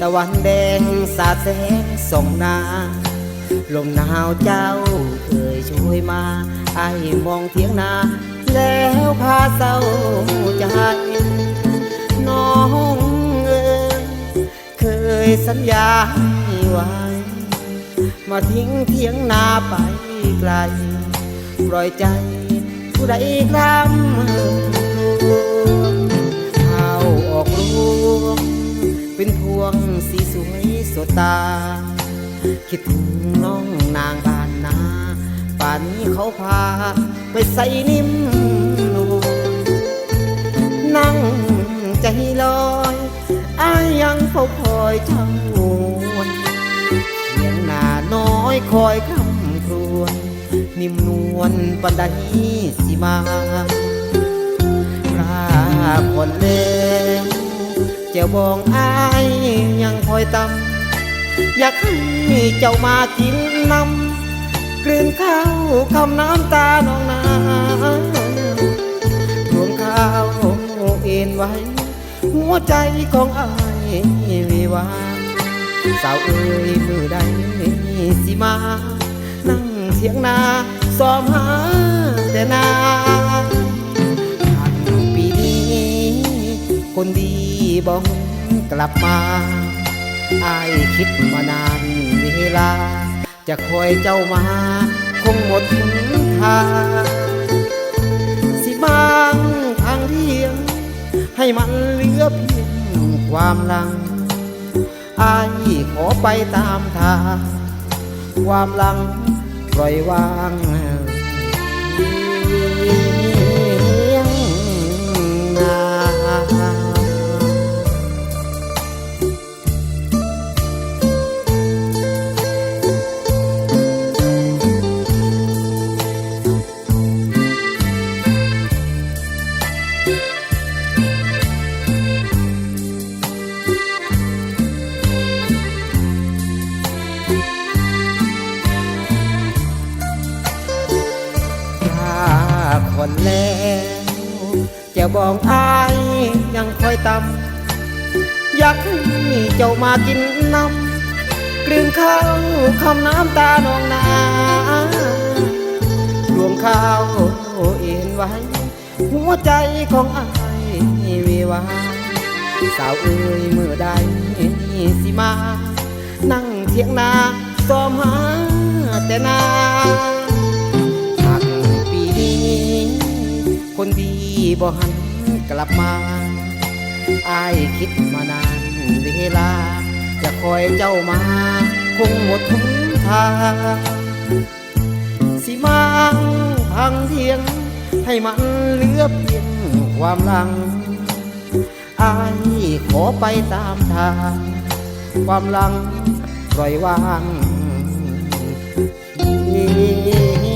ตะวันแดงสาดแสงส่องนา ลมหนาวเจ้าเอ่ยช่วยมาไอ้มองเทียงนา แล้วพาเศร้าใจน้องเอ่ยเคยสัญญาไว้ มาทิ้งเทียงนาไปไกล ปล่อยใจผู้ใดคลำเข้าออกรู้ วงสีสวยสดตา คิดถึงน้องนางบ้านนา ป่านนี้เขาพา ไปใส่นิ่มนวลนั่งใจลอยอายยังเฝ้าคอยเจ้าวนเสียงหน้าน้อยคอยคำครวญนิ่มนวลปันใดสิมาพระคนเล เจ้าบองอายยังคอยตำอยากให้เจ้ามากินน้ำกลืนข้าวคำน้ำตาน้องนาดวงข้าวเอ็นไว้ หัวใจของอายวิวางสาวเอ้ยมือใดสิมา นั่งเถียงนาซ้อมหา คนดีบ้องกลับมาอายคิดมานานเวลา จะคอยเจ้ามา คงหมดหนทางสิบางทางเที่ยง ให้มันเหลือเพียงความลังอายขอไปตามทาง ความลังปล่อยวาง คนแล้วจะบอกอายยังคอยตำอยากให้เจ้ามากินน้ำกลืนข้าวคำน้ำตานองนาดวงข้าวเอ็นไว้ หัวใจของอายวิวาสาวเอ้ยเมื่อใดสิมา นั่งเทียงนาซ้อมหาแต่นา บ่หันกลับมาอายคิดมานานเวลา จะคอยเจ้ามา คงหมดทุนทางสิมาพังเทียง ให้มันเหลือเพียงความหลังอายขอไปตามทาง ความหลังปล่อยวางเ